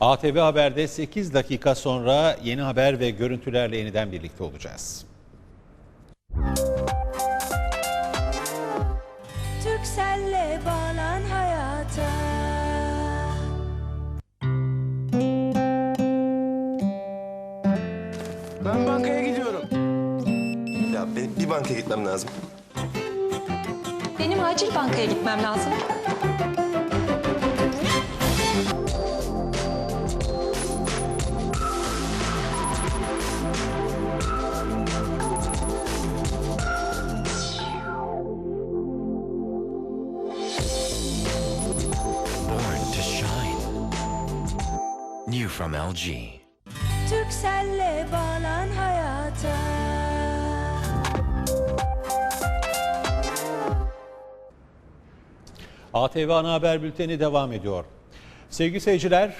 ATV Haber'de 8 dakika sonra yeni haber ve görüntülerle yeniden birlikte olacağız. Türkcell'le bağlan hayata Ben bankaya gidiyorum. Ya benim bir bankaya gitmem lazım. Benim acil bankaya gitmem lazım. Born to shine. New from LG. Türkcell'le bağlan hayata ATV Ana Haber Bülteni devam ediyor. Sevgili seyirciler,